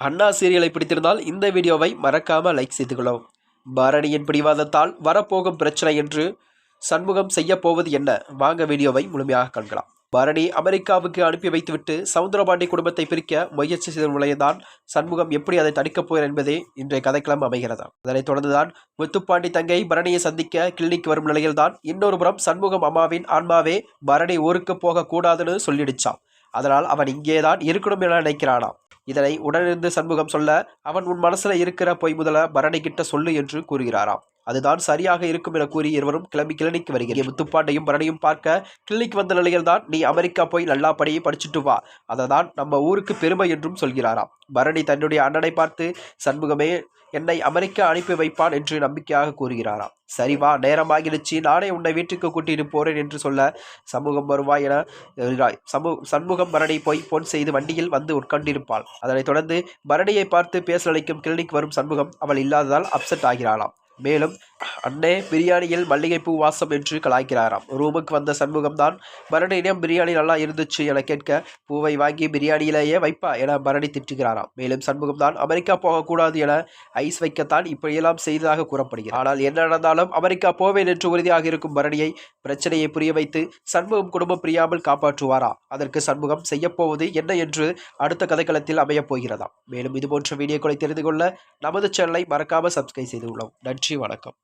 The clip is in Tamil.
அண்ணா சீரியலை பிடித்திருந்தால் இந்த வீடியோவை மறக்காமல் லைக் செய்து கொள்ளவும் பரணியின் பிடிவாதத்தால் வரப்போகும் பிரச்சனை என்று சண்முகம் செய்யப்போவது என்ன? வாங்க வீடியோவை முழுமையாக காண்கலாம். பரணி அமெரிக்காவுக்கு அனுப்பி வைத்துவிட்டு சவுந்தரபாண்டி குடும்பத்தை பிரிக்க முயற்சி செய்த நிலையம்தான் சண்முகம் எப்படி அதை தடுக்கப் போகிறார் என்பதே இன்றைய கதைக்களம் அமைகிறது? அதனைத் தொடர்ந்துதான் முத்துப்பாண்டி தங்கை பரணியை சந்திக்க கிளினிக் வரும் நிலையில்தான் இன்னொரு புறம் சண்முகம் அம்மாவின் ஆன்மாவே பரணி ஊருக்கு போகக்கூடாதுன்னு சொல்லிடுச்சான் அதனால் அவன் இங்கேதான் இருக்கணும் என நினைக்கிறானாம். இதனை உடனிருந்து சண்முகம் சொல்ல அவன் உன் மனசுல இருக்கிற பொய் முதல பரணி கிட்ட சொல்லு என்று கூறுகிறாராம். அதுதான் சரியாக இருக்கும் என கூறி இருவரும் கிளம்பி கிளினிக் வருகிறேன் முத்துப்பாண்டையும் பரணியும் பார்க்க கிளினிக் வந்த நிலையில் தான் நீ அமெரிக்கா போய் நல்லா படியை படிச்சுட்டு வா. அதை தான் நம்ம ஊருக்கு பெருமை என்றும் சொல்கிறாராம். பரணி தன்னுடைய அண்ணனை பார்த்து சண்முகமே என்னை அமெரிக்கா அனுப்பி வைப்பான் என்று நம்பிக்கையாக கூறுகிறாராம். சரி வா நேரமாகிடுச்சு. நானே உன்னை வீட்டுக்கு கூட்டிட்டு போறேன் என்று சொல்ல சமூகம் வருவாய் என எழுகிறாய். சமூ சண்முகம் பரணி போய் போன் செய்து வண்டியில் வந்து உட்கார்ந்திருப்பாள். அதனைத் தொடர்ந்து பரணியை பார்த்து பேச அழைக்கும் கிளினிக் வரும் சண்முகம் அவள் இல்லாததால் அப்செட் ஆகிறாளாம். மேலும் அண்ணே பிரியாணியில் மல்லிகைப்பூ வாசம் என்று கலாய்க்கிறாராம். ரூமுக்கு வந்த சண்முகம் தான் பரணியிடம் பிரியாணி நல்லா இருந்துச்சு என கேட்க பூவை வாங்கி பிரியாணியிலேயே வைப்பா என பரணி திட்டுகிறாராம். மேலும் சண்முகம் தான் அமெரிக்கா போகக்கூடாது என ஐஸ் வைக்கத்தான் இப்படியெல்லாம் செய்ததாக கூறப்படுகிறது. ஆனால் என்ன நடந்தாலும் அமெரிக்கா போவேன் என்று உறுதியாக இருக்கும் பரணியை பிரச்சனையை புரிய வைத்து சண்முகம் குடும்பம் பிரியாமல் காப்பாற்றுவாரா? அதற்கு சண்முகம் செய்யப்போவது என்ன என்று அடுத்த கதைக்களத்தில் அமையப் போகிறதாம். மேலும் இதுபோன்ற வீடியோக்களை தெரிந்து கொள்ள நமது சேனலை மறக்காமல் சப்ஸ்கிரைப் செய்துள்ளோம் நன்றி வணக்கம்.